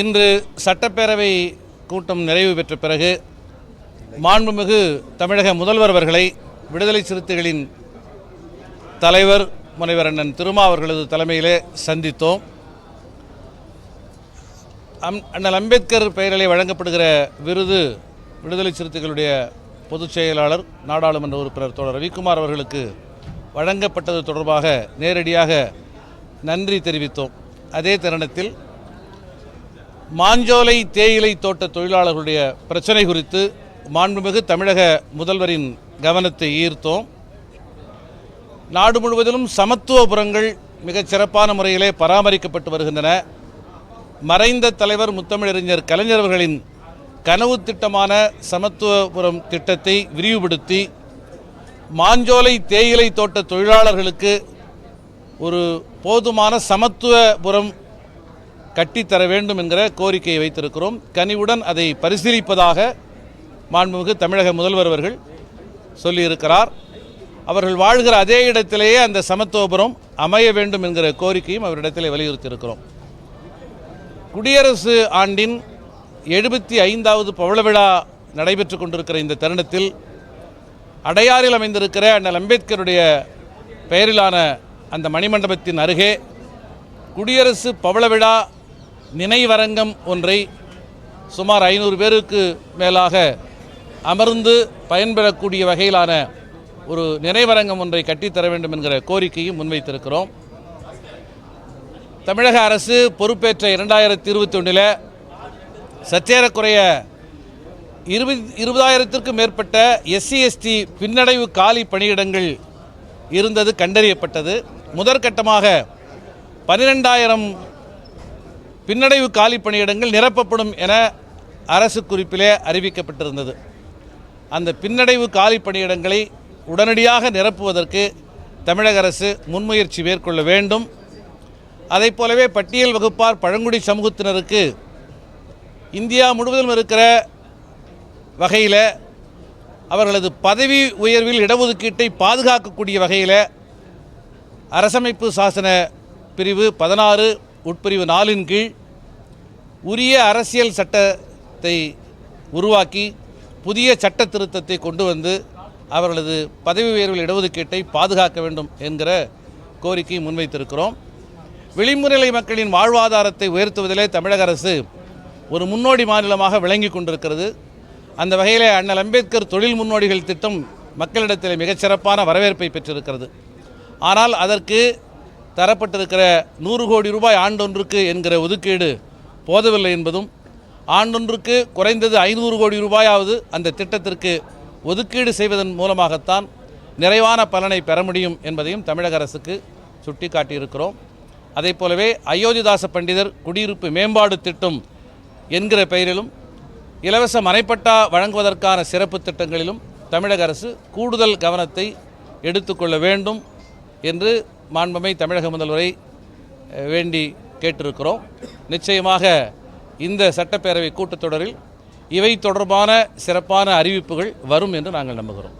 இன்று சட்டப்பேரவை கூட்டம் நிறைவு பெற்ற பிறகு மாண்புமிகு தமிழக முதல்வர் அவர்களை விடுதலை சிறுத்தைகளின் தலைவர் முனைவர் அண்ணன் திருமா அவர்களது தலைமையிலே சந்தித்தோம். அம் அண்ணல் அம்பேத்கர் பெயரிலே வழங்கப்படுகிற விருது விடுதலை சிறுத்தைகளுடைய பொதுச் செயலாளர் நாடாளுமன்ற உறுப்பினர் தோழர் ரவிக்குமார் அவர்களுக்கு வழங்கப்பட்டது தொடர்பாக நேரடியாக நன்றி தெரிவித்தோம். அதே தருணத்தில் மாஞ்சோலை தேயிலை தோட்ட தொழிலாளர்களுடைய பிரச்சனை குறித்து மாண்புமிகு தமிழக முதல்வரின் கவனத்தை ஈர்த்தோம். நாடு முழுவதிலும் சமத்துவபுரங்கள் மிகச் சிறப்பான முறையிலே பராமரிக்கப்பட்டு வருகின்றன. மறைந்த தலைவர் முத்தமிழறிஞர் கலைஞர்களின் கனவு திட்டமான சமத்துவபுரம் திட்டத்தை விரிவுபடுத்தி மாஞ்சோலை தேயிலை தோட்ட தொழிலாளர்களுக்கு ஒரு போதுமான சமத்துவபுரம் கட்டித்தர வேண்டும் என்கிற கோரிக்கையை வைத்திருக்கிறோம். கனிவுடன் அதை பரிசீலிப்பதாக மாண்புமிகு தமிழக முதல்வர் அவர்கள் சொல்லியிருக்கிறார். அவர்கள் வாழ்கிற அதே இடத்திலேயே அந்த சமத்துவபுரம் அமைய வேண்டும் என்கிற கோரிக்கையும் அவரிடத்திலே வலியுறுத்தியிருக்கிறோம். குடியரசு ஆண்டின் எழுபத்தி ஐந்தாவது பவள விழா நடைபெற்று கொண்டிருக்கிற இந்த தருணத்தில் அடையாறில் அமைந்திருக்கிற அண்ணல் அம்பேத்கருடைய பெயரிலான அந்த மணிமண்டபத்தின் அருகே குடியரசு பவள விழா நினைவரங்கம் ஒன்றை சுமார் ஐநூறு பேருக்கு மேலாக அமர்ந்து பயன்பெறக்கூடிய வகையிலான ஒரு நினைவரங்கம் ஒன்றை கட்டித்தர வேண்டும் என்கிற கோரிக்கையும் முன்வைத்திருக்கிறோம். தமிழக அரசு பொறுப்பேற்ற இரண்டாயிரத்தி இருபத்தி ஒன்றில் சற்றேறக்குறைய இருபது இருபதாயிரத்திற்கும் மேற்பட்ட எஸ்சி எஸ்டி பின்னடைவு காலி பணியிடங்கள் இருந்தது கண்டறியப்பட்டது. முதற்கட்டமாக பன்னிரெண்டாயிரம் பின்னடைவு காலி பணியிடங்கள் நிரப்பப்படும் என அரசு குறிப்பிலே அறிவிக்கப்பட்டிருந்தது. அந்த பின்னடைவு காலி பணியிடங்களை உடனடியாக நிரப்புவதற்கு தமிழக அரசு முன்முயற்சி மேற்கொள்ள வேண்டும். அதைப் போலவே பட்டியல் வகுப்பார் பழங்குடி சமூகத்தினருக்கு இந்தியா முழுவதும் இருக்கிற வகையில் அவர்களது பதவி உயர்வில் இடஒதுக்கீட்டை பாதுகாக்கக்கூடிய வகையில் அரசமைப்பு சாசன பிரிவு பதினாறு உட்பிரிவு நாலின் கீழ் உரிய அரசியல் சட்டத்தை உருவாக்கி புதிய சட்ட திருத்தத்தை கொண்டு வந்து அவர்களது பதவி உயர்வில் இடஒதுக்கீட்டை பாதுகாக்க வேண்டும் என்கிற கோரிக்கையை முன்வைத்திருக்கிறோம். விளிம்புநிலை மக்களின் வாழ்வாதாரத்தை உயர்த்துவதிலே தமிழக அரசு ஒரு முன்னோடி மாநிலமாக விளங்கி கொண்டிருக்கிறது. அந்த வகையிலே அண்ணல் அம்பேத்கர் தொழில் முன்னோடிகள் திட்டம் மக்களிடத்தில் மிகச்சிறப்பான வரவேற்பை பெற்றிருக்கிறது. ஆனால் அதற்கு தரப்பட்டிருக்கிற நூறு கோடி ரூபாய் ஆண்டொன்றுக்கு என்கிற ஒதுக்கீடு போதவில்லை என்பதும் ஆண்டொன்றுக்கு குறைந்தது ஐநூறு கோடி ரூபாயாவது அந்த திட்டத்திற்கு ஒதுக்கீடு செய்வதன் மூலமாகத்தான் நிறைவான பலனை பெற முடியும் என்பதையும் தமிழக அரசுக்கு சுட்டிக்காட்டியிருக்கிறோம். அதைப் போலவே அயோத்திதாச பண்டிதர் குடியிருப்பு மேம்பாடு திட்டம் என்கிற பெயரிலும் இலவச மனைப்பட்டா வழங்குவதற்கான சிறப்பு திட்டங்களிலும் தமிழக அரசு கூடுதல் கவனத்தை எடுத்துக்கொள்ள வேண்டும் என்று மாண்புமை தமிழக முதல்வரை வேண்டி கேட்டிருக்கிறோம். நிச்சயமாக இந்த சட்டப்பேரவை கூட்டத்தொடரில் இவை தொடர்பான சிறப்பான அறிவிப்புகள் வரும் என்று நாங்கள் நம்புகிறோம்.